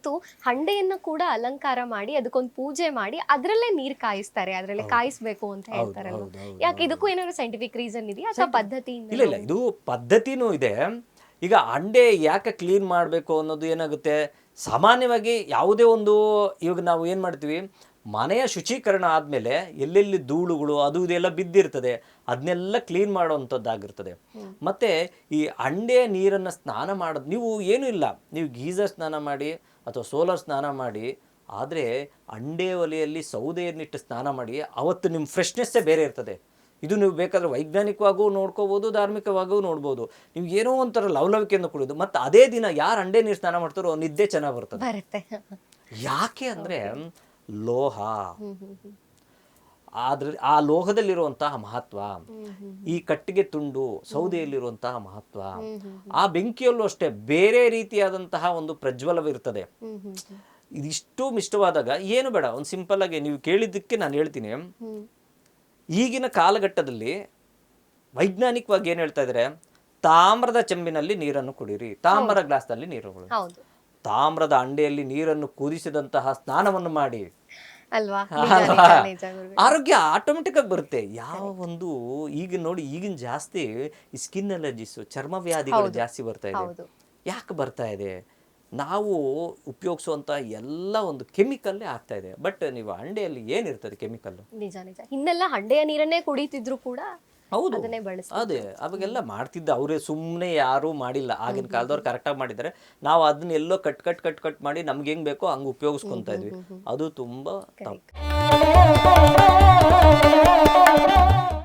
ಇವತ್ತು ಹಂಡೆಯನ್ನು ಕೂಡ ಅಲಂಕಾರ ಮಾಡಿ ಅದಕ್ಕೊಂದು ಪೂಜೆ ಮಾಡಿ ಅದರಲ್ಲೇ ನೀರ್ ಕಾಯಿಸ್ತಾರೆ ಅದ್ರಲ್ಲೇ ಕಾಯಿಸ್ಬೇಕು ಅಂತ ಹೇಳ್ತಾರೆ ಯಾಕೆ ಇದಕ್ಕೂ ಏನಾದ್ರು ಸೈಂಟಿಫಿಕ್ ರೀಸನ್ ಇದೆಯಾ ಅಥವಾ ಪದ್ಧತಿ ಇಲ್ಲ ಇಲ್ಲ ಇದು ಪದ್ಧತಿನೂ ಇದೆ. ಈಗ ಹಂಡೆ ಯಾಕೆ ಕ್ಲೀನ್ ಮಾಡಬೇಕು ಅನ್ನೋದು ಏನಾಗುತ್ತೆ? ಸಾಮಾನ್ಯವಾಗಿ ಯಾವುದೇ ಒಂದು ಇವಾಗ ನಾವು ಏನು ಮಾಡ್ತೀವಿ? ಮನೆಯ ಶುಚೀಕರಣ ಆದಮೇಲೆ ಎಲ್ಲೆಲ್ಲಿ ಧೂಳುಗಳು ಅದು ಇದೆಲ್ಲ ಬಿದ್ದಿರ್ತದೆ ಅದನ್ನೆಲ್ಲ ಕ್ಲೀನ್ ಮಾಡುವಂಥದ್ದಾಗಿರ್ತದೆ. ಮತ್ತು ಈ ಅಂಡೆ ನೀರನ್ನು ಸ್ನಾನ ಮಾಡೋದು ನೀವು ಏನೂ ಇಲ್ಲ ನೀವು ಗೀಸರ್ ಸ್ನಾನ ಮಾಡಿ ಅಥವಾ ಸೋಲಾರ್ ಸ್ನಾನ ಮಾಡಿ ಆದರೆ ಅಂಡೆ ಒಲೆಯಲ್ಲಿ ಸೌದೆಯನ್ನಿಟ್ಟು ಸ್ನಾನ ಮಾಡಿ ಅವತ್ತು ನಿಮ್ಮ ಫ್ರೆಶ್ನೆಸ್ಸೇ ಬೇರೆ ಇರ್ತದೆ. ಇದು ನೀವು ಬೇಕಾದರೆ ವೈಜ್ಞಾನಿಕವಾಗೂ ನೋಡ್ಕೋಬೋದು ಧಾರ್ಮಿಕವಾಗೂ ನೋಡ್ಬೋದು. ನೀವು ಏನೋ ಒಂಥರ ಲವಲವಿಕೆಯನ್ನು ಕುಡಿಯೋದು ಮತ್ತು ಅದೇ ದಿನ ಯಾರು ಅಂಡೆ ನೀರು ಸ್ನಾನ ಮಾಡ್ತಾರೋ ನಿದ್ದೆ ಚೆನ್ನಾಗಿ ಬರ್ತದೆ. ಯಾಕೆ ಅಂದರೆ ಲೋಹ. ಆದ್ರ ಆ ಲೋಹದಲ್ಲಿರುವಂತಹ ಮಹತ್ವ ಈ ಕಟ್ಟಿಗೆ ತುಂಡು ಸೌದೆಯಲ್ಲಿರುವಂತಹ ಮಹತ್ವ ಆ ಬೆಂಕಿಯಲ್ಲೂ ಅಷ್ಟೇ ಬೇರೆ ರೀತಿಯಾದಂತಹ ಒಂದು ಪ್ರಜ್ವಲವಿರ್ತದೆ. ಇದಿಷ್ಟು ಮಿಷ್ಟವಾದಾಗ ಏನು ಬೇಡ ಒಂದು ಸಿಂಪಲ್ ಆಗಿ ನೀವು ಕೇಳಿದ್ದಕ್ಕೆ ನಾನು ಹೇಳ್ತೀನಿ ಈಗಿನ ಕಾಲಘಟ್ಟದಲ್ಲಿ ವೈಜ್ಞಾನಿಕವಾಗಿ ಏನು ಹೇಳ್ತಾ ಇದ್ದಾರೆ ತಾಮ್ರದ ಚೆಂಬಿನಲ್ಲಿ ನೀರನ್ನು ಕುಡಿರಿ ತಾಮ್ರ ಗ್ಲಾಸ್ನಲ್ಲಿ ನೀರು ತಾಮ್ರದ ಅಂಡೆಯಲ್ಲಿ ನೀರನ್ನು ಕುದಿಸಿದಂತಹ ಸ್ನಾನವನ್ನು ಮಾಡಿ ಅಲ್ವಾ? ಆರೋಗ್ಯ ಆಟೋಮೆಟಿಕ್ ಆಗಿ ಬರುತ್ತೆ. ಯಾವ ಒಂದು ಈಗ ನೋಡಿ ಈಗಿನ ಜಾಸ್ತಿ ಈ ಸ್ಕಿನ್ ಅಲರ್ಜಿಸ್ ಚರ್ಮ ವ್ಯಾಧಿಗಳು ಜಾಸ್ತಿ ಬರ್ತಾ ಇದೆ. ಯಾಕೆ ಬರ್ತಾ ಇದೆ? ನಾವು ಉಪಯೋಗಿಸುವಂತ ಎಲ್ಲ ಒಂದು ಕೆಮಿಕಲ್ಲೇ ಆಗ್ತಾ ಇದೆ. ಬಟ್ ನೀವು ಹಂಡೆಯಲ್ಲಿ ಏನಿರ್ತದೆ ಕೆಮಿಕಲ್ ನಿಜ ನಿಜ. ಹಿಂದೆಲ್ಲ ಹಂಡೆಯ ನೀರನ್ನೇ ಕುಡಿತಿದ್ರು ಕೂಡ ಹೌದು. ಅದೇ ಅವಾಗೆಲ್ಲ ಮಾಡ್ತಿದ್ದ ಅವರೇ ಸುಮ್ಮನೆ ಯಾರೂ ಮಾಡಿಲ್ಲ. ಆಗಿನ ಕಾಲದವ್ರು ಕರೆಕ್ಟಾಗಿ ಮಾಡಿದ್ದಾರೆ ನಾವು ಅದನ್ನ ಎಲ್ಲೋ ಕಟ್ ಕಟ್ ಕಟ್ ಕಟ್ ಮಾಡಿ ನಮ್ಗೆ ಹೆಂಗ್ ಬೇಕೋ ಹಂಗೆ ಉಪಯೋಗಿಸ್ಕೊಂತ ಇದ್ವಿ. ಅದು ತುಂಬಾ ತಪ್ಪು.